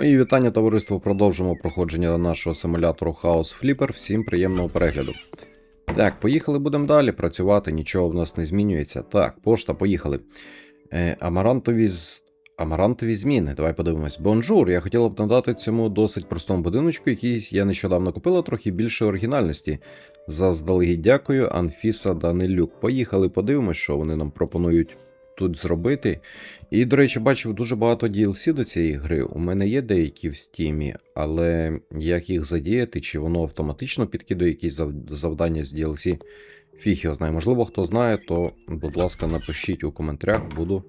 Мої вітання, товариство. Продовжимо проходження нашого симулятору House Flipper. Всім приємного перегляду. Так, поїхали, будемо далі працювати, нічого в нас не змінюється. Так, пошта, поїхали. Е, амарантові з. Амарантові зміни. Давай подивимось. Бонжур. Я хотіла б надати цьому досить простому будиночку, який я нещодавно купила, трохи більше оригінальності. Заздалегідь дякую, Анфіса Данилюк. Поїхали, подивимось, що вони нам пропонують тут зробити. І, до речі, бачив дуже багато DLC до цієї гри. У мене є деякі в стімі, але як їх задіяти, чи воно автоматично підкидає якісь завдання з DLC, фіг його знає. Можливо, хто знає, то, будь ласка, напишіть у коментарях, буду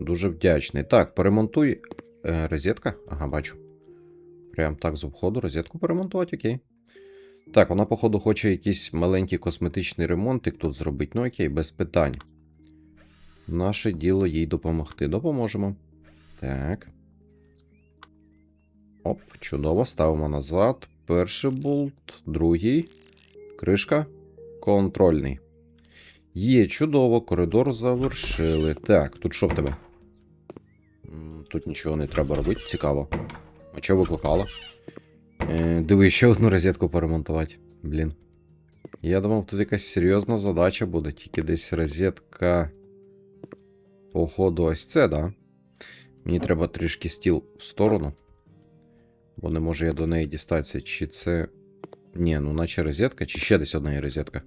дуже вдячний. Так, поремонтуй. Е, розетка? Ага, бачу. Прям так з обходу розетку поремонтувати, окей. Так, вона, походу, хоче якийсь маленький косметичний ремонтик тут зробити. Ну окей, без питань. Наше діло їй допомогти. Допоможемо. Так. Оп, чудово. Ставимо назад. Перший болт, другий. Кришка. Контрольний. Є, чудово, коридор завершили. Так, тут що в тебе? Тут нічого не треба робити, цікаво. А чого викликала? Е, диви, ще одну розетку поремонтувати. Блін. Я думав, тут якась серйозна задача буде, тільки десь розетка. Походу, ось це, да? Мені треба трішки стіл в сторону. Бо не можу я до неї дістатися. Чи це. Ні, ну наче розетка, чи ще десь одна є розетка.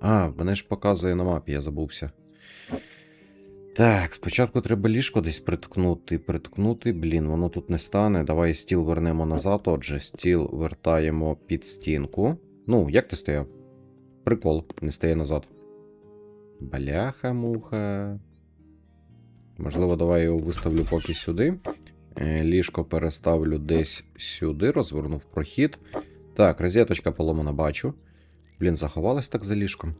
А, мене ж показує на мапі, я забувся. Так, спочатку треба ліжко десь приткнути. Приткнути, блін, воно тут не стане. Давай стіл вернемо назад. Отже, стіл вертаємо під стінку. Ну, як ти стояв? Прикол, не стає назад. Бляха-муха. Можливо, давай його виставлю поки сюди. Е, Ліжко переставлю десь сюди, розвернув прохід. Так, розеточка поломана бачу. Блін, заховалась так за ліжком.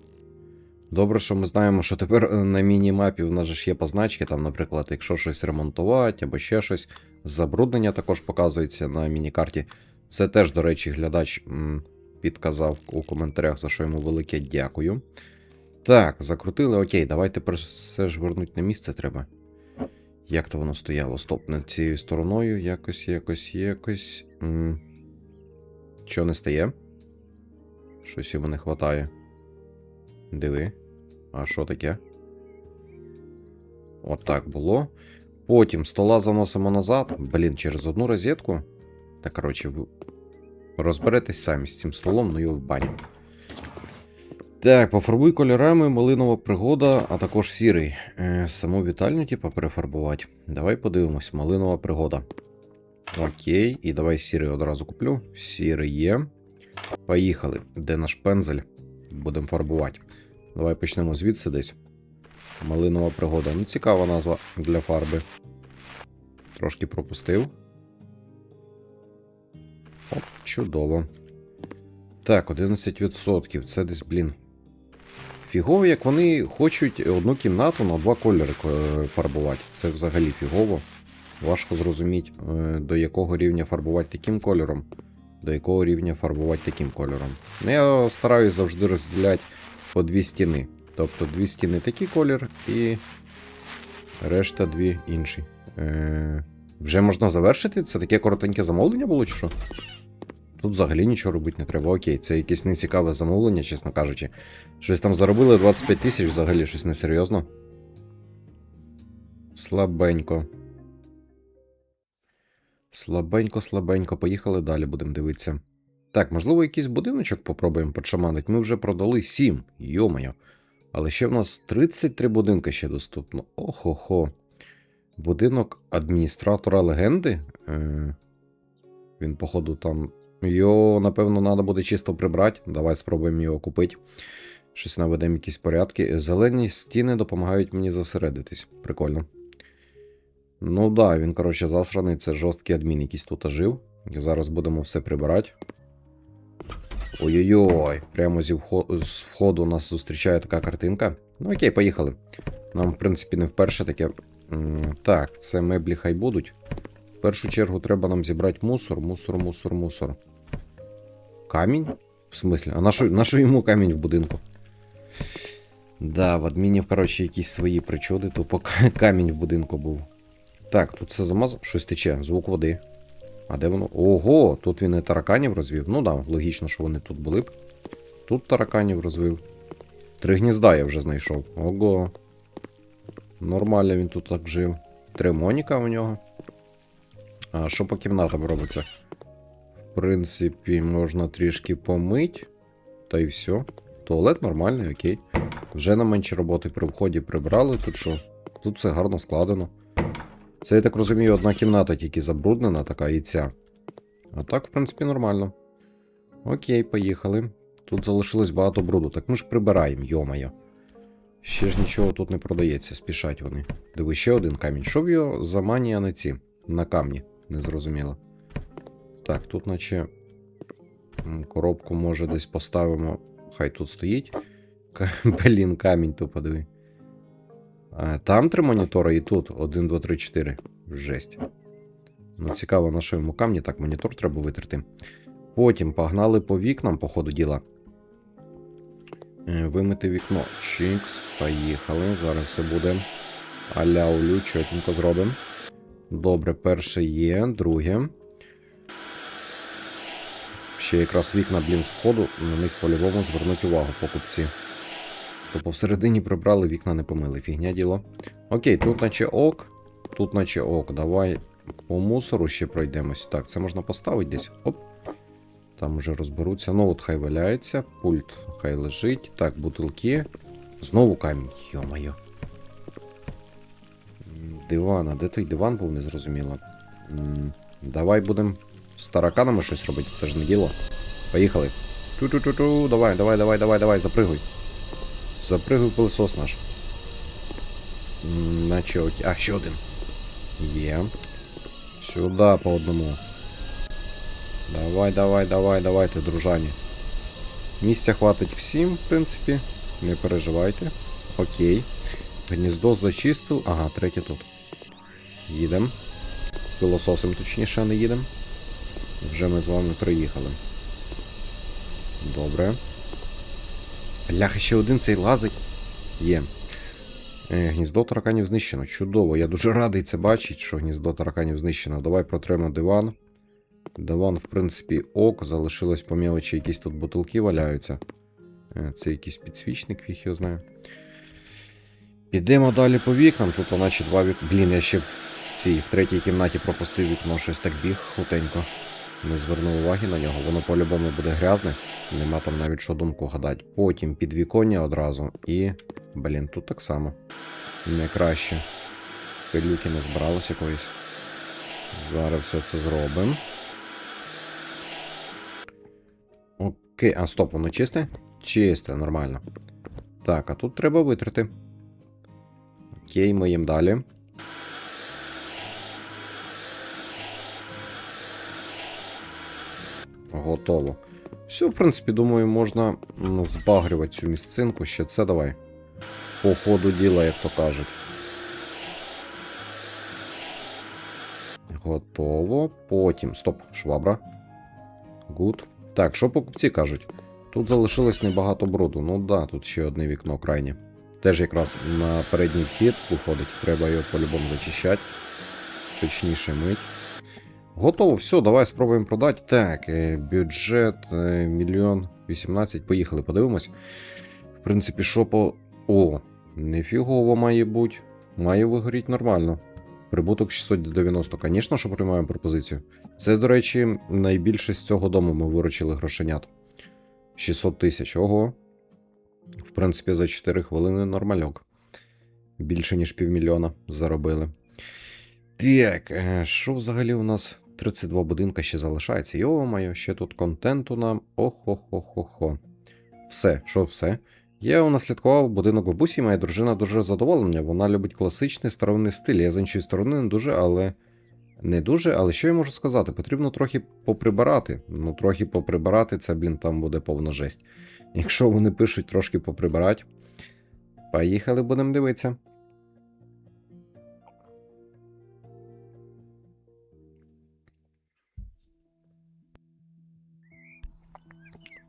Добре, що ми знаємо, що тепер е, на міні-мапі в нас ж є позначки, там, наприклад, якщо щось ремонтувати або ще щось. Забруднення також показується на міні-карті. Це теж, до речі, глядач підказав у коментарях, за що йому велике дякую. Так, закрутили, окей, давайте все ж вернуть на місце треба. Як то воно стояло? Стоп, над цією стороною якось, якось, якось. Що не стає? Щось йому не вистачає. Диви. А що таке? От так було. Потім стола заносимо назад. Блін, через одну розетку. Та коротше, розберетесь самі з цим столом, ну його в баню. Так, пофарбуй кольорами, малинова пригода, а також сірий. Е, саму вітальню, типа, перефарбувати. Давай подивимось, малинова пригода. Окей, і давай сірий одразу куплю. Сірий є. Поїхали. Де наш пензель? Будемо фарбувати. Давай почнемо звідси десь. Малинова пригода. Ну, цікава назва для фарби. Трошки пропустив. Оп, чудово. Так, 11%. Це десь, блін. Фігово, як вони хочуть одну кімнату на два кольори е, фарбувати. Це взагалі фігово. Важко зрозуміти, е, до якого рівня фарбувати таким кольором, до якого рівня фарбувати таким кольором. Ну, я стараюсь завжди розділяти по дві стіни. Тобто дві стіни такий колір і решта дві інші. Е, вже можна завершити? Це таке коротеньке замовлення було, чи що? Тут взагалі нічого робити не треба. Окей, це якесь нецікаве замовлення, чесно кажучи. Щось там заробили 25 тисяч, взагалі щось несерйозно. Слабенько. Слабенько, слабенько. Поїхали далі, будемо дивитися. Так, можливо, якийсь будиночок попробуємо подшаманити. Ми вже продали 7, йомайо. Але ще в нас 33 будинки ще доступно. Охо-хо. Будинок адміністратора легенди. Е, він, походу, там. Його, напевно, треба буде чисто прибрати. Давай спробуємо його купити. Щось наведемо якісь порядки. Зелені стіни допомагають мені зосередитись. Прикольно. Ну да, він, коротше, засраний. Це жорсткий адмін, якийсь тут жив. Зараз будемо все прибирати. Ой-ой-ой, прямо зі з входу нас зустрічає така картинка. Ну окей, поїхали. Нам, в принципі, не вперше таке. Так, це меблі хай будуть. В першу чергу треба нам зібрати мусор, мусор, мусор, мусор. Камінь? В смислі? А на що, йому камінь в будинку? Да, в адмінів, коротше, якісь свої причуди, тупо камінь в будинку був. Так, тут це замазав. Щось тече, звук води. А де воно? Ого, тут він і тараканів розвів. Ну да, логічно, що вони тут були б. Тут тараканів розвив. Три гнізда я вже знайшов. Ого. Нормально він тут так жив. Три моніка у нього. А що по кімнатам робиться? Принципі, можна трішки помить. Та й все. Туалет нормальний, окей. Вже на менше роботи при вході прибрали. Тут що? Тут все гарно складено. Це, я так розумію, одна кімната тільки забруднена, така і ця. А так, в принципі, нормально. Окей, поїхали. Тут залишилось багато бруду. Так ми ж прибираємо, йомайо. Ще ж нічого тут не продається, спішать вони. Диви, ще один камінь. Що в його за манія на ці? На камні. Незрозуміло. Так, тут наче. Коробку може десь поставимо. Хай тут стоїть. Блін, камінь тупо диви. А, там три монітори і тут. 1, 2, 3, 4. Жесть. Ну, цікаво, на що йому камні. Так, монітор треба витерти. Потім погнали по вікнам, по ходу діла. Е, Вимити вікно. Чікс, поїхали. Зараз все буде. Аля улю, чотенько зробимо. Добре, перше є, друге. Ще якраз вікна, блін, входу, на них по-любому звернуть увагу покупці. Тобто всередині прибрали, вікна не помили. Фігня діло. Окей, тут наче ок. Тут наче ок. Давай по мусору ще пройдемось. Так, це можна поставити десь. Оп. Там вже розберуться. Ну, от хай валяється. Пульт хай лежить. Так, бутилки. Знову камінь. Йо-моє. Диван, а де той диван був, незрозуміло. Давай будемо з тараканами щось робити, це ж не діло. Поїхали. Ту-ту-ту-ту, давай, давай, давай, давай, давай, запригуй. Запригуй пилосос наш. Наче оті. А, ще один. Є. Сюди по одному. Давай, давай, давай, давайте, дружані. Місця хватить всім, в принципі. Не переживайте. Окей. Гніздо зачистив. Ага, третє тут. Їдем. Пилососом точніше не їдем. Вже ми з вами приїхали. Добре. Бляха, ще один цей лазить. Є. Е, Гніздо тараканів знищено. Чудово. Я дуже радий це бачити, що гніздо тараканів знищено. Давай протремо диван. Диван, в принципі, ок. Залишилось по мелочі, якісь тут бутилки валяються. Е, Це якийсь підсвічник, фіг його знаю. Підемо далі по вікнам. Тут наче два вікна. Блін, я ще в цій, в третій кімнаті пропустив вікно, щось так біг хутенько. Не звернув уваги на нього. Воно по-любому буде грязне. Нема там навіть що думку гадати. Потім підвіконня одразу. І. Блін, тут так само. Не краще. Пилюки не збиралось якоїсь. Зараз все це зробимо. Окей, а стоп, воно чисте? Чисте, нормально. Так, а тут треба витрати. Окей, ми їм далі. Готово. Все, в принципі, думаю, можна збагрювати цю місцинку. Ще це давай. По ходу діла, як то кажуть. Готово. Потім. Стоп, швабра. Гуд. Так, що покупці кажуть? Тут залишилось небагато бруду. Ну да, тут ще одне вікно крайнє. Теж якраз на передній вхід виходить. Треба його по-любому зачищати. Точніше мить. Готово, все, давай спробуємо продати. Так, е, бюджет е, мільйон 18. Поїхали, подивимось. В принципі, що по. О, нефігово має бути. Має вигоріти нормально. Прибуток 690. Звісно, що приймаємо пропозицію. Це, до речі, найбільше з цього дому ми виручили грошенят. 600 тисяч. Ого. В принципі, за 4 хвилини нормальок. Більше, ніж півмільйона заробили. Так, е, що взагалі у нас 32 будинка ще залишається. Йо-моє, ще тут контенту нам. Охо-хо-хо-хо. Все, що все? Я унаслідкував будинок бабусі, моя дружина дуже задоволена. Вона любить класичний старовинний стиль. Я з іншої сторони не дуже, але. Не дуже, але що я можу сказати? Потрібно трохи поприбирати. Ну, трохи поприбирати, це, блін, там буде повна жесть. Якщо вони пишуть трошки поприбирати, поїхали, будемо дивитися.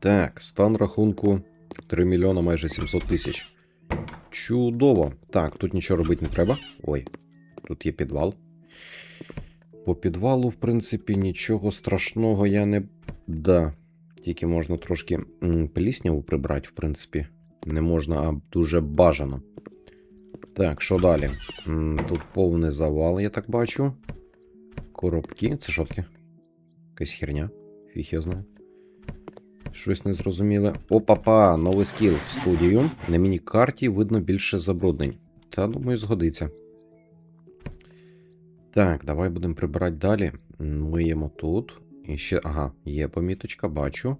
Так, стан рахунку 3 мільйона майже 700 тисяч. Чудово. Так, тут нічого робити не треба. Ой, тут є підвал. По підвалу, в принципі, нічого страшного я не. Да. Тільки можна трошки плісняву прибрати, в принципі. Не можна, а дуже бажано. Так, що далі? Тут повний завал, я так бачу. Коробки. Це що таке? Якась херня. Фіг я знаю. Щось незрозуміле. Опа-па, новий скіл в студію. На міні-карті видно більше забруднень. Та, думаю, згодиться. Так, давай будемо прибирати далі. Миємо тут. І ще. Ага, є поміточка, бачу.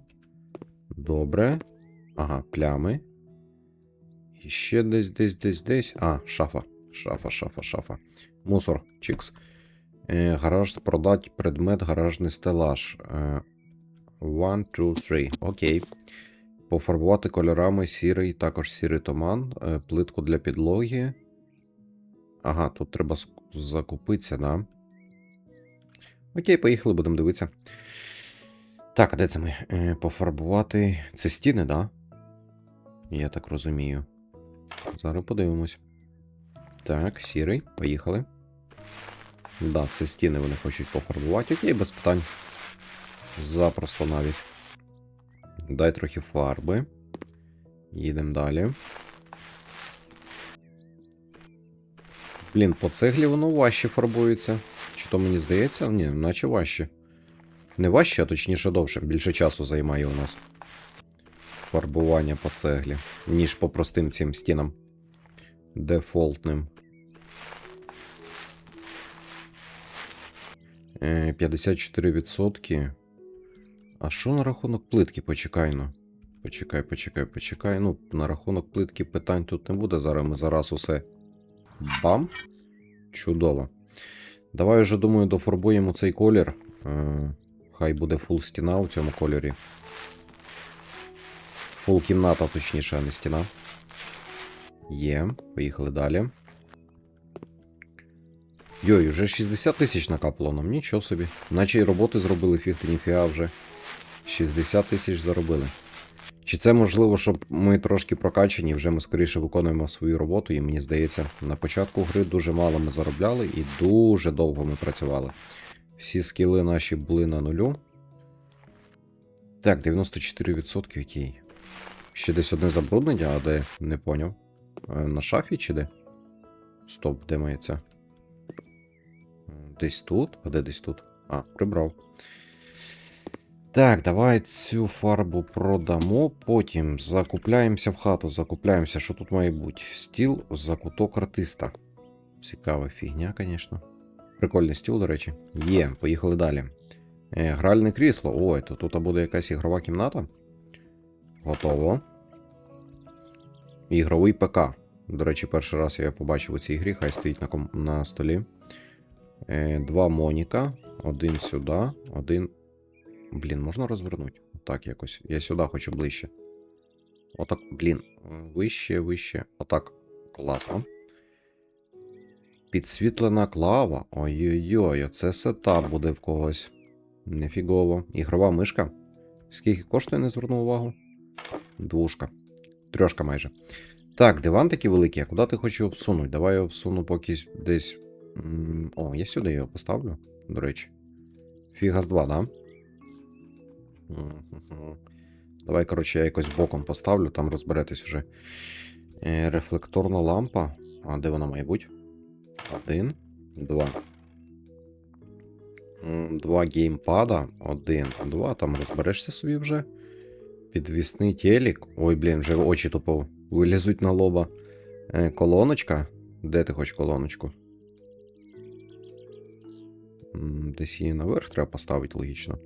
Добре. Ага, плями. І ще десь, десь, десь, десь. А, шафа. Шафа, шафа, шафа. Мусор, чікс. Е, гараж продать предмет, гаражний стелаж. Е, One, two, three. Окей. Пофарбувати кольорами сірий, також сірий туман, е, плитку для підлоги. Ага, тут треба закупитися, да? Окей, поїхали, будемо дивитися. Так, де це ми? Е, Пофарбувати. Це стіни, да? Я так розумію. Зараз подивимось. Так, сірий, поїхали. Да, це стіни вони хочуть пофарбувати. Окей, без питань. Запросто навіть. Дай трохи фарби. Їдемо далі. Блін, по цеглі воно важче фарбується. Чи то мені здається? Ні, наче важче. Не важче, а точніше довше. Більше часу займає у нас фарбування по цеглі, ніж по простим цим стінам. Дефолтним. Е, 54%. А що на рахунок плитки? Почекай ну. Почекай, почекай, почекай. Ну, на рахунок плитки питань тут не буде. Зараз ми зараз усе. Бам. Чудово. Давай вже, думаю, дофарбуємо цей колір. Е, хай буде фул стіна у цьому кольорі. Фул кімната, точніше, а не стіна. Є. Поїхали далі. Йой, вже 60 тисяч накапало нам, нічого собі. Наче й роботи зробили фіг ніфіга вже. 60 тисяч заробили. Чи це можливо, щоб ми трошки прокачані, вже ми скоріше виконуємо свою роботу, і мені здається, на початку гри дуже мало ми заробляли і дуже довго ми працювали. Всі скіли наші були на нулю. Так, 94% окей. Ще десь одне забруднення, а де не поняв. Е, На шафі чи де? Стоп, де це? Десь тут? А де десь тут? А, прибрав. Так, давай цю фарбу продамо. Потім закупляємося в хату, закупляємося, що тут має бути. Стіл, закуток артиста. Цікава фігня, звісно. Прикольний стіл, до речі. Є, поїхали далі. Е, гральне крісло. Ой, то тут буде якась ігрова кімната. Готово. Ігровий ПК. До речі, перший раз я побачив у цій грі, хай стоїть на, ком... на столі. Е, два Моніка. Один сюди, один. Блін, можна розвернути? Так, якось. Я сюди хочу ближче. Отак, блін. Вище, вище. Отак. Класно. Підсвітлена клава. Ой-ой-ой, оце сетап буде в когось. Нефігово. Ігрова мишка. Скільки коштує, не звернув увагу? Двушка. Трьошка майже. Так, диван такий великий, а куди ти хочеш його? Давай я всуну поки десь. О, я сюди його поставлю, до речі. Фігас 2, да? Давай, коротше, я якось боком поставлю, там розберетесь вже. Е, рефлекторна лампа. А де вона має бути? Один, два. Два геймпада. Один, два. Там розберешся собі вже. Підвісний телек. Ой, блін, вже очі тупо вилізуть на лоба. Е, колоночка. Де ти хочеш колоночку? Десь її наверх треба поставити, логічно.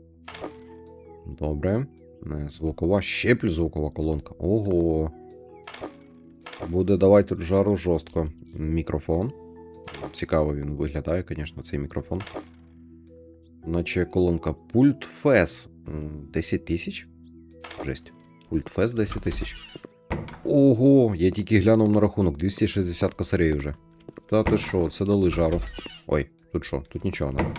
Добре. Е, Звукова, ще звукова колонка. Ого. Буде давати тут жару жорстко. Мікрофон. Цікаво він виглядає, звісно, цей мікрофон. Наче колонка пульт фес 10 тисяч. Жесть. Пульт фес 10 тисяч. Ого, я тільки глянув на рахунок, 260 косарей вже. Та ти що, це дали жару. Ой, тут що? Тут нічого не.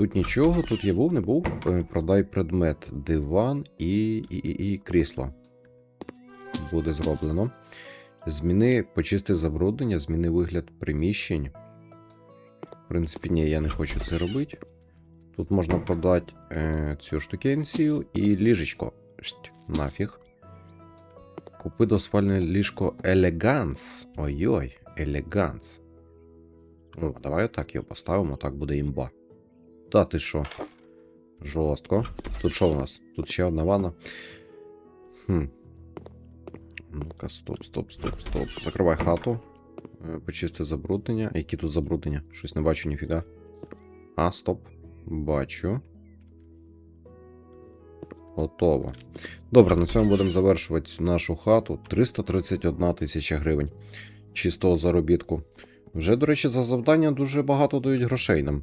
Тут нічого, тут я був, не був. Е, Продай предмет. Диван і, і, і, і крісло. Буде зроблено. Зміни почисти забруднення, зміни вигляд приміщень. В принципі, ні, я не хочу це робити. Тут можна продати е, цю штукенцію і ліжечко. Нафіг. Купи доспальне ліжко Елеганс. Ой-ой, Елеганс. Давай отак його поставимо, так буде імба. Та ти що? Жорстко. Тут що у нас? Тут ще одна ванна. Хм. Ну-ка, стоп, стоп, стоп, стоп. Закривай хату. Е, Почисти забруднення. Які тут забруднення? Щось не бачу ніфіга. А, стоп. Бачу. Готово. Добре, на цьому будемо завершувати нашу хату. 331 тисяча гривень чистого заробітку. Вже, до речі, за завдання дуже багато дають грошей нам.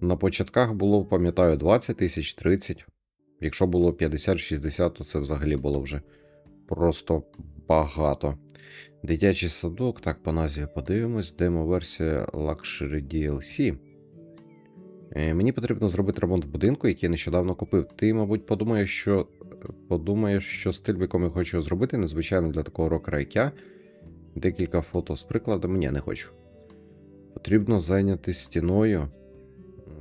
На початках було, пам'ятаю, 20 тисяч 30. Якщо було 50-60, то це взагалі було вже просто багато. Дитячий садок, так, по назві подивимось, демо-версія Luxury DLC. Е, Мені потрібно зробити ремонт будинку, який я нещодавно купив. Ти, мабуть, подумаєш, що подумаєш, що стиль, в якому я хочу зробити, незвичайно для такого я. Декілька фото з прикладом. Ні, не хочу. Потрібно зайняти стіною.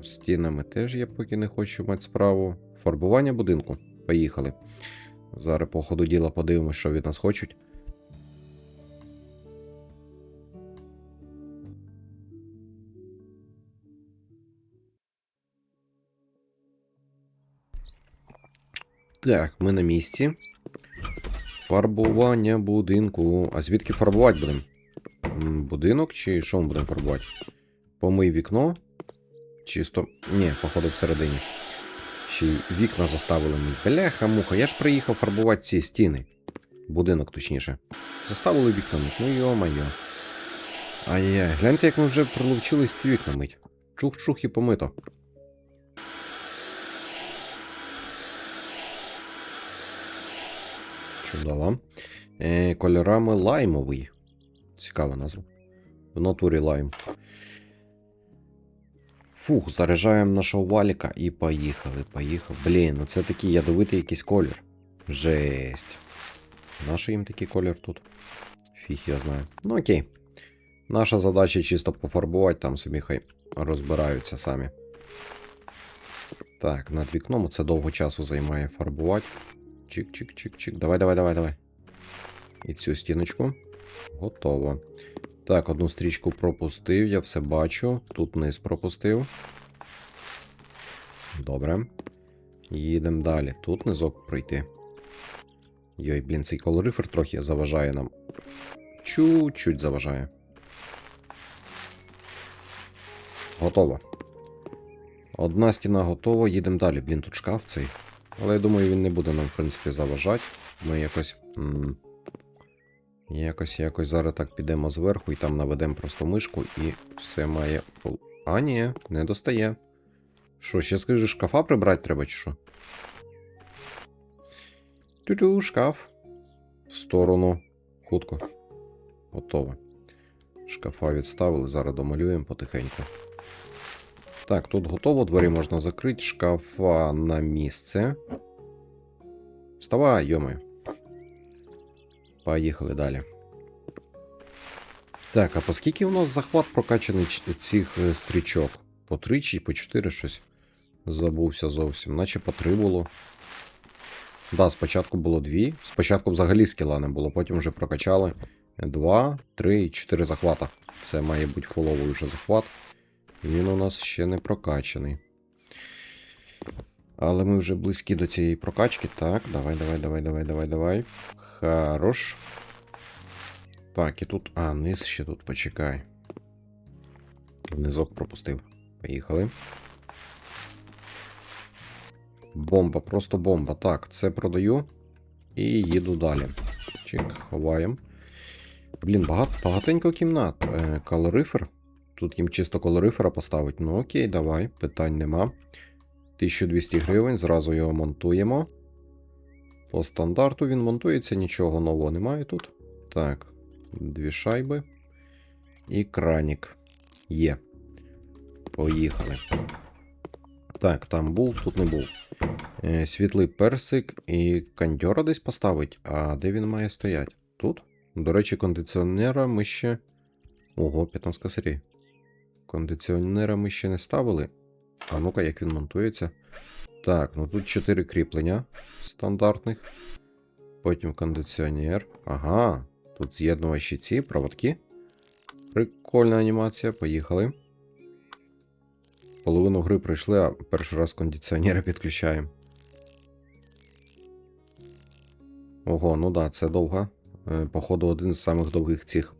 Стінами теж я поки не хочу мати справу. Фарбування будинку. Поїхали. Зараз по ходу діла подивимося, що від нас хочуть. Так, ми на місці. Фарбування будинку. А звідки фарбувати будемо? Будинок чи що ми будемо фарбувати? Помий вікно. Чисто. Ні, походу всередині. Ще й вікна заставили мить. Бляха, муха, я ж приїхав фарбувати ці стіни. Будинок, точніше. Заставили вікна мить. Ну йо-майо. Ай-яй, гляньте, як ми вже прилучились ці вікна мить. Чух-чух і помито. Чудово. Е, кольорами лаймовий. Цікава назва. В натурі лайм. Фух, заряджаємо нашого валіка і поїхали. Поїхали. Блін, ну це такий ядовитий якийсь колір. Жесть. Наш їм такий колір тут? Фіг я знаю. Ну окей. Наша задача чисто пофарбувати, там собі хай розбираються самі. Так, над вікном це довго часу займає фарбувати. Чик-чик-чик-чик. Давай, давай, давай, давай. І цю стіночку. Готово. Так, одну стрічку пропустив, я все бачу. Тут низ пропустив. Добре. Їдемо далі. Тут низок пройти. Йой, блін, цей колорифер трохи заважає нам. Чуть-чуть заважає. Готово. Одна стіна готова, їдемо далі. Блін, тут шкаф цей. Але я думаю, він не буде нам, в принципі, заважати. Ми якось. Якось, якось зараз так підемо зверху і там наведемо просто мишку і все має. А, ні, не достає. Що, ще скажи, шкафа прибрати треба, чи що? Тю-тю, шкаф. В сторону. Хутко. Готово. Шкафа відставили, зараз домалюємо потихеньку. Так, тут готово, двері можна закрити, шкафа на місце. Вставай, йомаю. Поїхали далі. Так, а по скільки у нас захват прокачаний цих е, стрічок? По 3 чи по 4 щось? Забувся зовсім. Наче по 3 було. Да, спочатку було 2. Спочатку взагалі скіла не було, потім вже прокачали 2, 3 і 4 захвата. Це має бути фоловий вже захват. Він у нас ще не прокачаний. Але ми вже близькі до цієї прокачки. Так, давай, давай, давай, давай, давай, давай. Хорош. Так, і тут. А, низ ще тут почекай. Низок пропустив. Поїхали. Бомба, просто бомба. Так, це продаю. І їду далі. Чик, ховаємо. Блін, багат, багатенько кімнат. Е, калорифер. Тут їм чисто колорифера поставить. Ну окей, давай, питань нема. 1200 гривень, зразу його монтуємо. По стандарту він монтується, нічого нового немає тут. Так, дві шайби. І кранік. Є. Поїхали. Так, там був, тут не був. Е, світлий персик і кондьора десь поставить. А де він має стояти? Тут? До речі, кондиціонера ми ще. Ого, 15 косарей. Кондиціонера ми ще не ставили. А ну-ка, як він монтується. Так, ну тут 4 кріплення стандартних. Потім кондиціонер. Ага, тут з'єднувачі ці проводки. Прикольна анімація, поїхали. Половину гри пройшли, а перший раз кондиціонери підключаємо. Ого, ну да, це довго. Е, Походу, один з самих довгих цих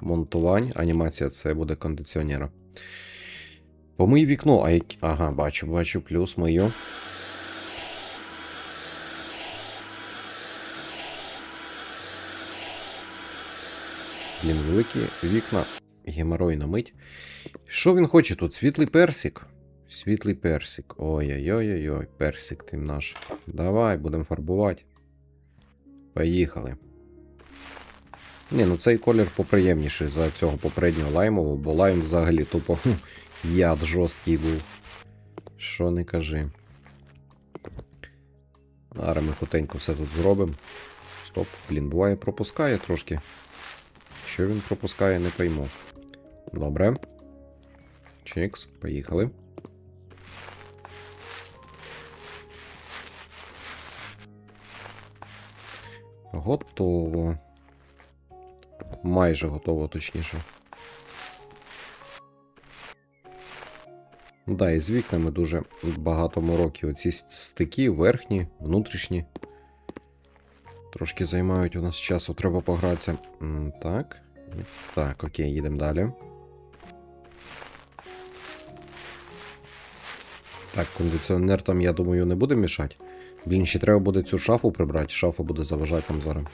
монтувань. Анімація це буде кондиціонера. Помий вікно, а як... Ага, бачу, бачу, плюс мию. Блін, великі вікна. Геморойна мить. Що він хоче тут? Світлий персик? Світлий персик. Ой-ой-ой-ой, персик ти наш. Давай, будемо фарбувати. Поїхали. Ні, ну цей колір поприємніший за цього попереднього лаймового, бо лайм взагалі тупо яд жорсткий був. Що не кажи. Зараз ми потенько все тут зробимо. Стоп, блін, буває, пропускає трошки. Що він пропускає, не пойму. Добре. Чікс, поїхали. Готово. Майже готово, точніше. Да, і з вікнами дуже багато мороків. Оці стики, верхні, внутрішні. Трошки займають у нас часу, треба погратися. Так. Так, окей, їдемо далі. Так, кондиціонер там, я думаю, не буде мішати. Блін, ще треба буде цю шафу прибрати. Шафа буде заважати нам зараз.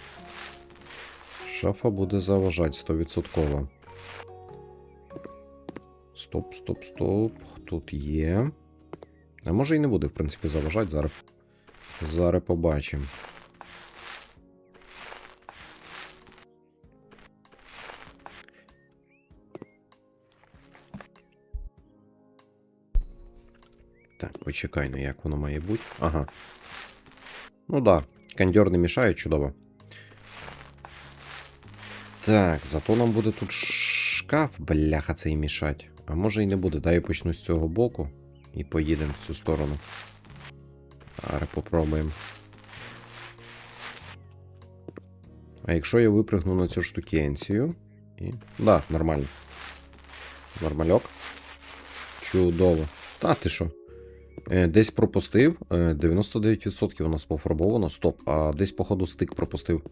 Шафа буде заважати 100%. Стоп, стоп, стоп. Тут є. А може і не буде, в принципі, заважати. Зараз. Зараз побачимо. Так, почекай, ну як воно має бути. Ага. Ну да, кондьор не мішає, чудово. Так, зато нам буде тут шкаф, бляха, цей мішать. А може і не буде. Дай я почну з цього боку і поїдемо в цю сторону. Зараз попробуємо. А якщо я випрыгну на цю штукенцію. І. Да, нормально. Нормальок. Чудово. Та ти що? Е, Десь пропустив. Е, 99% у нас пофарбовано. Стоп. А десь, походу, стик пропустив.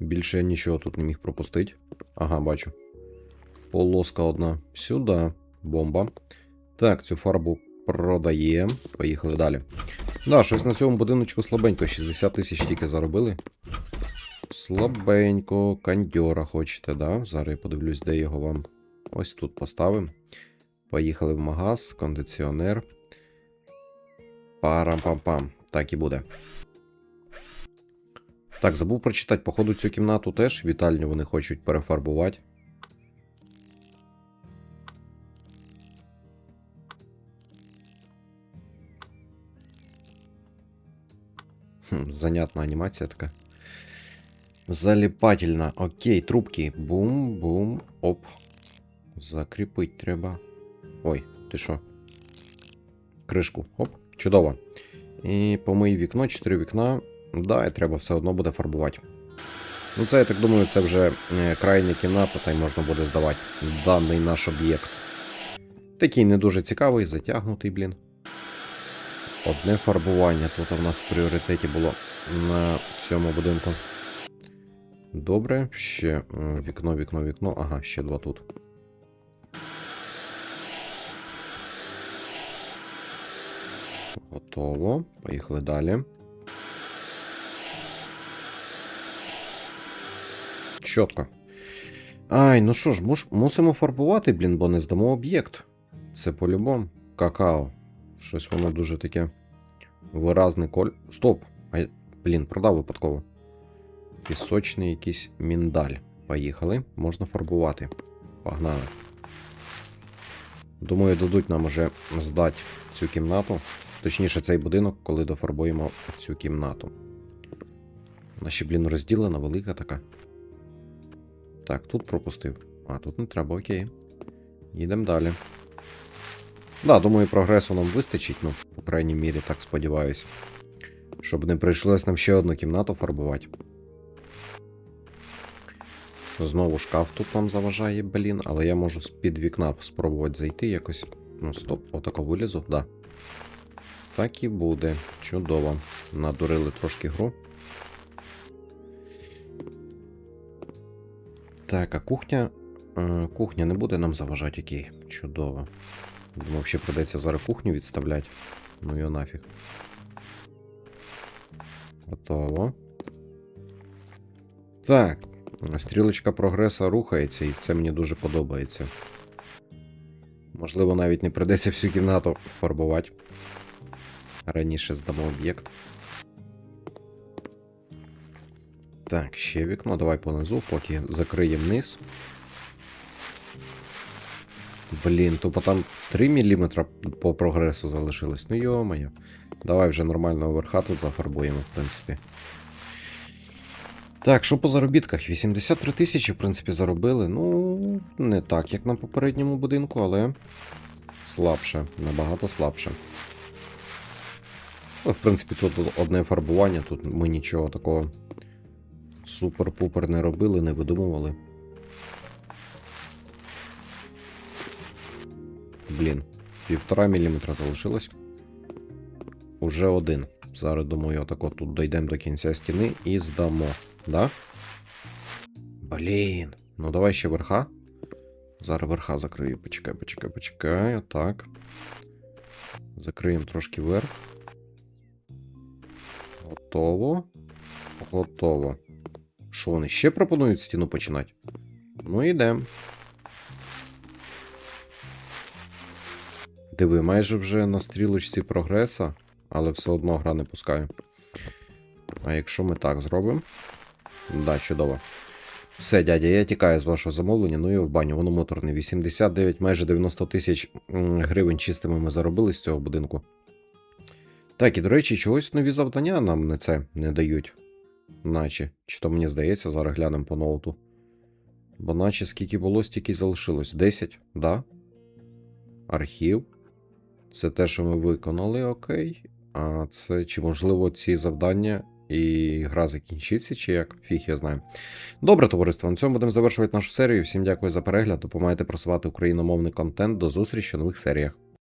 Більше я нічого тут не міг пропустити. Ага, бачу. Полоска одна. Сюди. Бомба. Так, цю фарбу продаємо. Поїхали далі. Да, щось на цьому будиночку слабенько. 60 тисяч тільки заробили. Слабенько. Кандьора хочете, да? Зараз я подивлюсь, де його вам. Ось тут поставимо. Поїхали в магаз, кондиціонер. Парам-пам-пам. Так і буде. Так, забув прочитати, походу, цю кімнату теж вітальню вони хочуть перефарбувати. Хм, занятна анімація така. Заліпательна. Окей, трубки. Бум-бум. Оп. Закріпить треба. Ой, ти що? Кришку. Оп, чудово. І помий вікно, 4 вікна. Да, і треба все одно буде фарбувати. Ну, це, я так думаю, це вже е, крайня кімната, та й можна буде здавати даний наш об'єкт. Такий не дуже цікавий, затягнутий, блін. Одне фарбування тут у нас в пріоритеті було на цьому будинку. Добре, ще е, вікно, вікно, вікно. Ага, ще два тут. Готово. Поїхали далі. Чітко. Ай, ну що ж, мусимо фарбувати, блін, бо не здамо об'єкт. Це по-любому. Какао. Щось воно дуже таке виразний коль. Стоп! А, блін, продав випадково. Пісочний якийсь міндаль. Поїхали. Можна фарбувати. Погнали. Думаю, дадуть нам уже здати цю кімнату. Точніше, цей будинок, коли дофарбуємо цю кімнату. Вона ще, блін, розділена, велика така. Так, тут пропустив. А, тут не треба, окей. Їдемо далі. Да, думаю, прогресу нам вистачить, ну, по крайній мірі, так сподіваюсь. Щоб не прийшлось нам ще одну кімнату фарбувати. Знову шкаф тут нам заважає, блін, але я можу з-під вікна спробувати зайти якось. Ну, стоп, отако вилізу, да. Так і буде. Чудово. Надурили трошки гру. Так, а кухня. Е, кухня не буде нам заважати, окей. Чудово. Думав, ще придеться зараз кухню відставляти. Ну його нафіг. Готово. Так. Стрілочка прогресу рухається, і це мені дуже подобається. Можливо, навіть не придеться всю кімнату фарбувати. Раніше здамо об'єкт. Так, ще вікно. Давай понизу, поки закриємо низ. Блін, тупо там 3 мм по прогресу залишилось. Ну йо-моє. Давай вже нормального верха тут зафарбуємо, в принципі. Так, що по заробітках? 83 тисячі, в принципі, заробили. Ну, не так, як на попередньому будинку, але слабше, набагато слабше. Ну, в принципі, тут одне фарбування, тут ми нічого такого супер-пупер не робили, не видумували. Блін, півтора міліметра залишилось. Уже один. Зараз, думаю, отако тут дійдемо до кінця стіни і здамо. Да? Блін. Ну давай ще верха. Зараз верха закрию. Почекай, почекай, почекай. Отак. Закриємо трошки верх. Готово. Готово. Що вони ще пропонують стіну починати? Ну, йдемо. Диви, майже вже на стрілочці прогреса, але все одно гра не пускає. А якщо ми так зробимо. Да, чудово. Все, дядя, я тікаю з вашого замовлення, ну і в баню, воно моторне. 89, майже 90 тисяч гривень чистими ми заробили з цього будинку. Так, і до речі, чогось нові завдання нам не це не дають. Наче. Чи то мені здається, зараз глянемо по ноуту. Бо наче скільки було, стільки залишилось. 10, да? Архів. Це те, що ми виконали, окей. А це чи можливо ці завдання і гра закінчиться, чи як? Фіг я знаю. Добре, товариство, на цьому будемо завершувати нашу серію. Всім дякую за перегляд. Допомагайте просувати україномовний контент. До зустрічі у нових серіях.